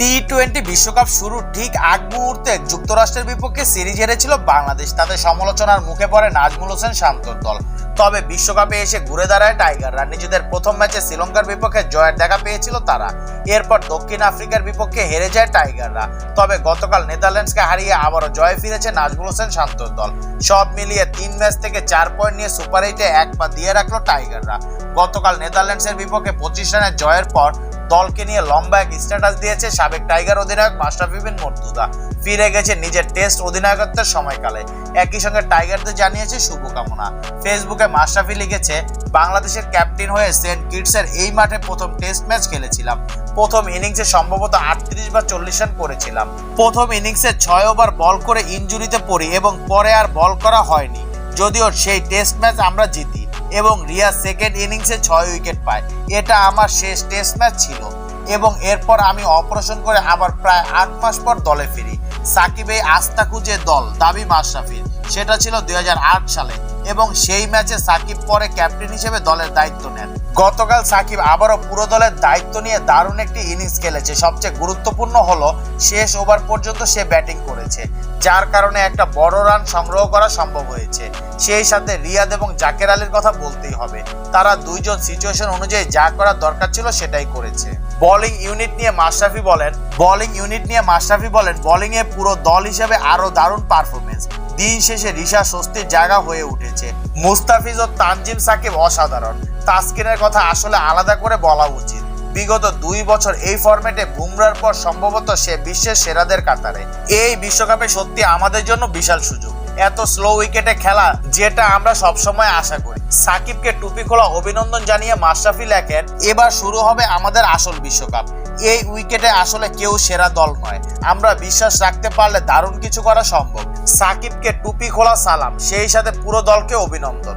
T twenty বিশ্বকাপ শুরুর ঠিক আগ মুহূর্তে যুক্তরাষ্ট্রের বিপক্ষে সিরিজ হেরেছিল বাংলাদেশ। তাতে সমালোচনার মুখে পড়ে নাজমুল হোসেন শান্তর দল। তবে বিশ্বকাপে এসে ঘুরে দাঁড়ায় টাইগাররা। নিজেদের প্রথম ম্যাচে শ্রীলঙ্কার বিপক্ষে জয়ের দেখা পেয়েছিল তারা। এরপর দক্ষিণ আফ্রিকার বিপক্ষে হেরে যায় টাইগাররা। তবে গতকাল নেদারল্যান্ডসকে হারিয়ে আবারও জয় ফিরেছে নাজমুল হোসেন শান্তর দল। সব মিলিয়ে তিন ম্যাচ থেকে চার পয়েন্ট নিয়ে সুপার এইটে এক পা দিয়ে রাখল টাইগাররা। গতকাল নেদারল্যান্ডসের বিপক্ষে পঁচিশ রানের জয়ের পর দলকে নিয়ে লম্বা এক স্ট্যাটাস দিয়েছে সাবেক টাইগার অধিনায়ক মাশরাফি বিন মর্তুদা। ফিরে গেছে নিজের টেস্ট অধিনায়কত্বের সময়কালে। একই সঙ্গে টাইগারদের জানিয়েছে শুভকামনা। ফেসবুকে মাশরাফি লিখেছে, বাংলাদেশের ক্যাপ্টেন হয়ে সেন্ট কিটসের এই মাঠে প্রথম টেস্ট ম্যাচ খেলেছিলাম। প্রথম ইনিংসে সম্ভবত আটত্রিশ বা চল্লিশ রান করেছিলাম। প্রথম ইনিংসে ছয় ওভার বল করে ইনজুরিতে পড়ি এবং পরে আর বল করা হয়নি। যদিও সেই টেস্ট ম্যাচ আমরা জিতি এবং রিয়া সেকেন্ড ইনিংসে ছয় উইকেট পায়। এটা আমার শেষ টেস্ট ম্যাচ ছিল এবং এরপর আমি অপারেশন করে আবার প্রায় আট মাস পর দলে ফিরি। সাকিবে আস্থা খুঁজে দল, দাবি মাশরাফির। সেটা ছিল দুই হাজার আট সালে। এবং সেই ম্যাচে সাকিব পরে ক্যাপ্টেন হিসেবে দলের দায়িত্ব নেন। গতকাল সাকিব আবারও পুরো দলের দায়িত্ব নিয়ে দারুণ একটি ইনিংস খেলেছে। সবচেয়ে গুরুত্বপূর্ণ হলো, শেষ ওভার পর্যন্ত সে ব্যাটিং করেছে, যার কারণে একটা বড় রান সংগ্রহ করা সম্ভব হয়েছে। সেই সাথে রিয়াদ এবং জাকের আলীর কথা বলতেই হবে। তারা দুইজন সিচুয়েশন অনুযায়ী যা করার দরকার ছিল সেটাই করেছে। বোলিং ইউনিট নিয়ে মাশরাফি বলেন, বোলিং ইউনিট নিয়ে মাশরাফি বলেন বোলিং এ পুরো দল হিসেবে আরও দারুণ পারফরমেন্স দিন শেষে রিশা স্বস্তির জায়গা হয়ে উঠেছে মুস্তাফিজ ও তানজিম সাকিব অসাধারণ। তাসকিনের কথা আসলে আলাদা করে বলা উচিত। বিগত দুই বছর এই ফরম্যাটে বুমরার পর সম্ভবত সে বিশ্বের সেরাদের কাতারে। এই বিশ্বকাপে সত্যি আমাদের জন্য বিশাল সুযোগ। এত স্লো উইকেটে খেলা, যেটা আমরা সবসময় আশা করি। সাকিবকে টুপি খোলা অভিনন্দন জানিয়ে মাশরাফি লেখেন, এবার শুরু হবে আমাদের আসল বিশ্বকাপ। এই উইকেটে আসলে কেউ সেরা দল নয়। আমরা বিশ্বাস রাখতে পারলে দারুণ কিছু করা সম্ভব। সাকিবকে টুপি খোলা সালাম, সেই সাথে পুরো দলকে অভিনন্দন।